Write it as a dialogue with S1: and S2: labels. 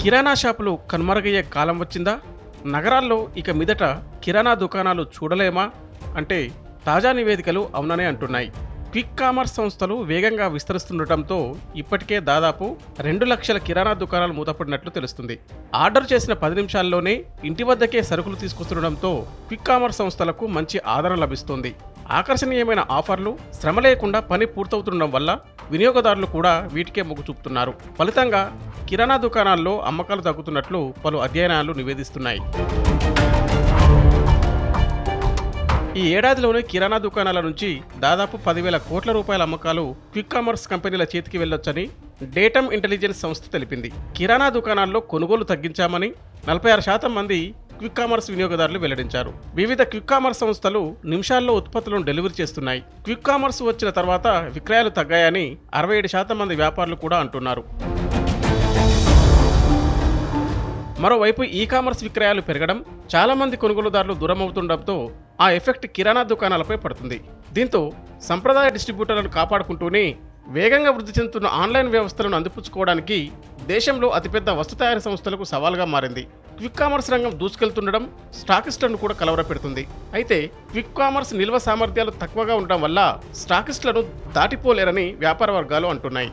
S1: కిరాణా షాపులు కనుమరుగయ్యే కాలం వచ్చిందా? నగరాల్లో ఇక మీదట కిరాణా దుకాణాలు చూడలేమా? అంటే తాజా నివేదికలు అవుననే అంటున్నాయి. క్విక్ కామర్స్ సంస్థలు వేగంగా విస్తరిస్తుండటంతో ఇప్పటికే దాదాపు రెండు లక్షల కిరాణా దుకాణాలు మూతపడినట్లు తెలుస్తుంది. ఆర్డర్ చేసిన పది నిమిషాల్లోనే ఇంటి వద్దకే సరుకులు తీసుకొస్తుండటంతో క్విక్ కామర్స్ సంస్థలకు మంచి ఆదరణ లభిస్తుంది. ఆకర్షణీయమైన ఆఫర్లు శ్రమ లేకుండా పని పూర్తవుతుండడం వల్ల వినియోగదారులు కూడా వీటికే మొగ్గు చూపుతున్నారు. ఫలితంగా కిరాణా దుకాణాల్లో అమ్మకాలు తగ్గుతున్నట్లు పలు అధ్యయనాలు నివేదిస్తున్నాయి. ఈ ఏడాదిలోనే కిరాణా దుకాణాల నుంచి దాదాపు పదివేల కోట్ల రూపాయల అమ్మకాలు క్విక్ కామర్స్ కంపెనీల చేతికి వెళ్ళొచ్చని డేటమ్ ఇంటెలిజెన్స్ సంస్థ తెలిపింది. కిరాణా దుకాణాల్లో కొనుగోలు తగ్గించామని నలభై ఆరు శాతం మంది క్విక్ కామర్స్ వినియోగదారులు వెల్లడించారు. వివిధ క్విక్ కామర్స్ సంస్థలు నిమిషాల్లో ఉత్పత్తులను డెలివరీ చేస్తున్నాయి. క్విక్ కామర్స్ వచ్చిన తర్వాత విక్రయాలు తగ్గాయని అరవై ఏడు శాతం మంది వ్యాపారులు కూడా అంటున్నారు. మరోవైపు ఈ కామర్స్ విక్రయాలు పెరగడం చాలామంది కొనుగోలుదారులు దూరం అవుతుండటంతో ఆ ఎఫెక్ట్ కిరాణా దుకాణాలపై పడుతుంది. దీంతో సంప్రదాయ డిస్ట్రిబ్యూటర్లను కాపాడుకుంటూనే వేగంగా వృద్ధి చెందుతున్న ఆన్లైన్ వ్యవస్థలను అందిపుచ్చుకోవడానికి దేశంలో అతిపెద్ద వస్తు తయారీ సంస్థలకు సవాల్గా మారింది. క్విక్ కామర్స్ రంగం దూసుకెళ్తుండడం స్టాకిస్టులను కూడా కలవరపెడుతుంది. అయితే క్విక్ కామర్స్ నిల్వ సామర్థ్యాలు తక్కువగా ఉండడం వల్ల స్టాకిస్టులను దాటిపోలేరని వ్యాపార వర్గాలు అంటున్నాయి.